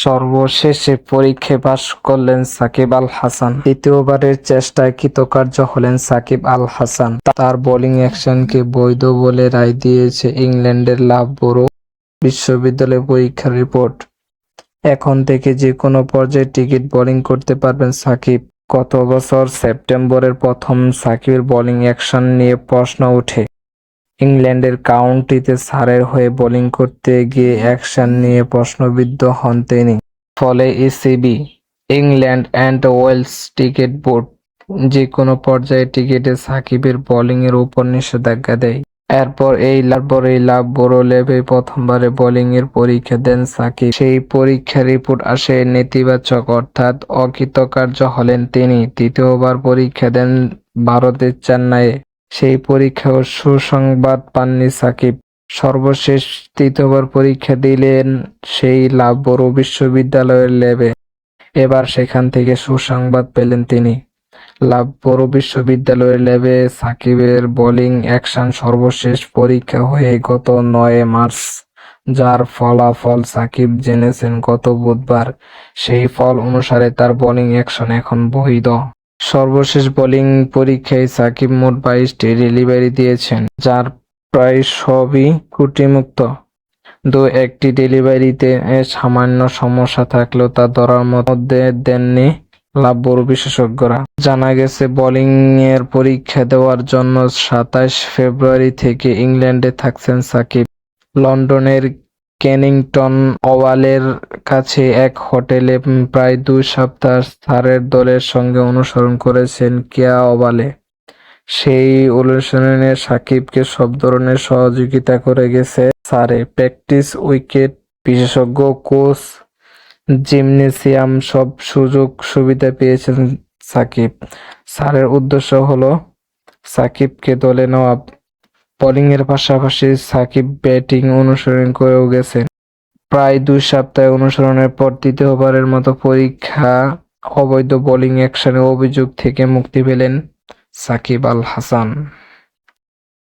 সর্বশেষে পরীক্ষায় পাশ করলেন সাকিব আল হাসান। দ্বিতীয়বারের চেষ্টায় কৃতকার্য হলেন সাকিব আল হাসান। তার বোলিং অ্যাকশনকে বৈধ বলে রায় দিয়েছে ইংল্যান্ডের লাভবরো বিশ্ববিদ্যালয় পরীক্ষার রিপোর্ট। এখন থেকে যে কোনো পর্যায়ে টিকিট বোলিং করতে পারবেন সাকিব। গত বছর সেপ্টেম্বরের প্রথম সাকিবের বোলিং অ্যাকশন নিয়ে প্রশ্ন ওঠে। ইংল্যান্ডের কাউন্টিতে সারের হয়ে বোলিং করতে গিয়ে অ্যাকশন নিয়ে প্রশ্নবিদ্ধ হন তিনি। ফলে ECB England and Wales cricket board যে কোনো পর্যায়ে টিকিটে সাকিবের বোলিংয়ের উপর নিষেধাজ্ঞা দেয়। এরপর এই এই লাভ বড় লেভে প্রথমবারে বোলিংয়ের পরীক্ষা দেন সাকিব। সেই পরীক্ষার রিপোর্ট আসে নেতিবাচক, অর্থাৎ অকৃতকার্য হলেন তিনি। তৃতীয়বার পরীক্ষা দেন ভারতের চেন্নাইয়ে। সেই পরীক্ষাও সুসংবাদ পাননি সাকিব। সর্বশেষ তৃতীয়বার পরীক্ষা দিলেন সেই লাভবরো বিশ্ববিদ্যালয়ের ল্যাবে। এবার সেখান থেকে সুসংবাদ পেলেন তিনি। লাভবরো বিশ্ববিদ্যালয়ের ল্যাবে সাকিবের বোলিং অ্যাকশন সর্বশেষ পরীক্ষা হয়ে গত নয় মার্চ, যার ফলাফল সাকিব জেনেছেন গত বুধবার। সেই ফল অনুসারে তার বোলিং অ্যাকশন এখন বৈধ। সর্বশেষ বোলিং পরীক্ষায় সাকিব মোট বাইশটি ডেলিভারি দিয়েছেন, যার প্রায় সবই ত্রুটিমুক্ত। দু একটি ডেলিভারিতে সামান্য সমস্যা থাকলেও তা ধরার মধ্যে দেননি লাভবরু বিশেষজ্ঞরা। জানা গেছে বোলিং এর পরীক্ষা দেওয়ার জন্য সাতাশ ফেব্রুয়ারি থেকে ইংল্যান্ডে থাকছেন সাকিব। লন্ডনের কেনিংটন ওভালের কাছে এক হোটেলে প্রায় দুই সপ্তাহ স্যারের দলের সঙ্গে অনুসরণ করেছেন কেয়া ওভালে সেই অনুশীলনে সাকিবকে সব ধরনের সহযোগিতা করে গেছে স্যারে। প্র্যাকটিস, উইকেট, বিশেষজ্ঞ, কোচ, জিমনেসিয়াম সব সুযোগ সুবিধা পেয়েছেন সাকিব। স্যারের উদ্দেশ্য হলো সাকিবকে দলে নেওয়া। বোলিংয়ের পাশাপাশি সাকিব ব্যাটিং অনুসরণ করেও গেছেন। প্রায় দুই সপ্তাহে অনুসরণের পর দ্বিতীয়বারের মতো পরীক্ষা, অবৈধ বোলিং অ্যাকশনে অভিযোগ থেকে মুক্তি পেলেন সাকিব আল হাসান।